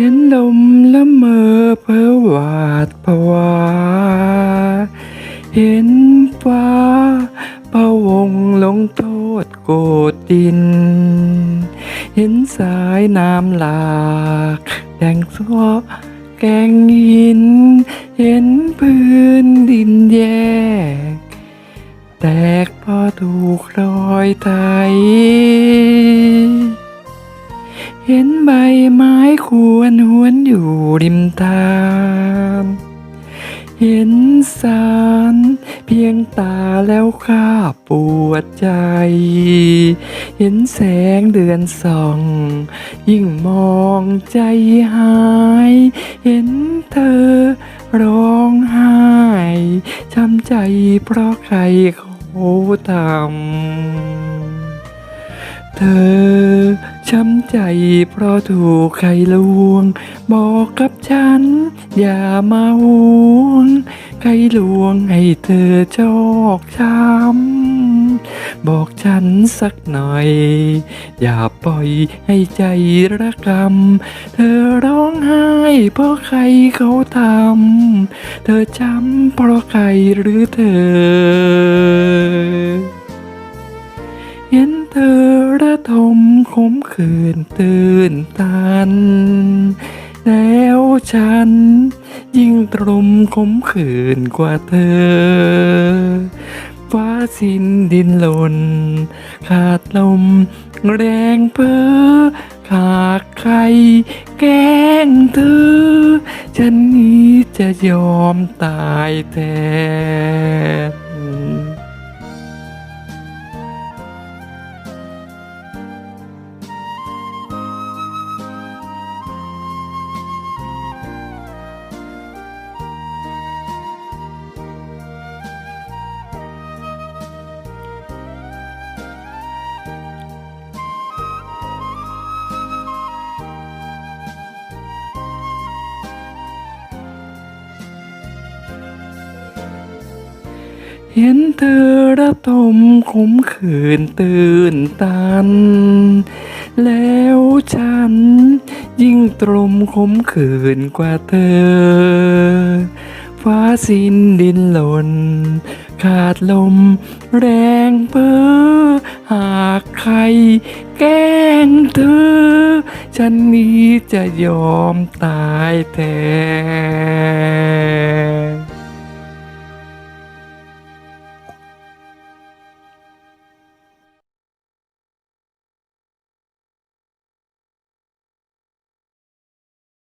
เห็นลมละเมอเพ้อหวาดผวา เห็นฟ้าพะวงลงโทษโกดดิน เห็นสายน้ำหลากแดงซัวแกงหิน เห็นพื้นดินแยก แตกเพอถูกรอยไถ เห็นใบไม้ควรหวนอยู่ริมทางเห็นสารเพียงตาแล้วข้าปวดใจ เห็นแสงเดือนส่อง ยิ่งมองใจหาย เห็นเธอร้องไห้ช้ำใจเพราะใครเขาทำเธอ ช้ำใจเพราะถูกใครลวง บอกกับฉัน อย่ามาห่วง ใครลวงให้เธอชอกช้ำบอกฉันสักหน่อย อย่าปล่อยให้ใจระกำเธอร้องไห้เพราะใครเขาทำเธอช้ำเพราะใครหรือเธอ เห็นเธอ ระทมขมขื่นตื่นตัน แล้วฉัน ยิ่งตรมขมขื่นกว่าเธอ ฟ้าสิ้นดินหล่น ขาดลมแรงเพ้อขาดใครแกล้งเธอ ฉันนี้จะยอมตายแทน เห็นเธอระทมขมขื่นตื่นตัน แล้วฉันยิ่งตรมขมขื่นกว่าเธอ ฟ้าสิ้นดินหล่น ขาดลมแรงเพ้อหากใครแกล้งเธอ ฉันนี้จะยอมตายแทน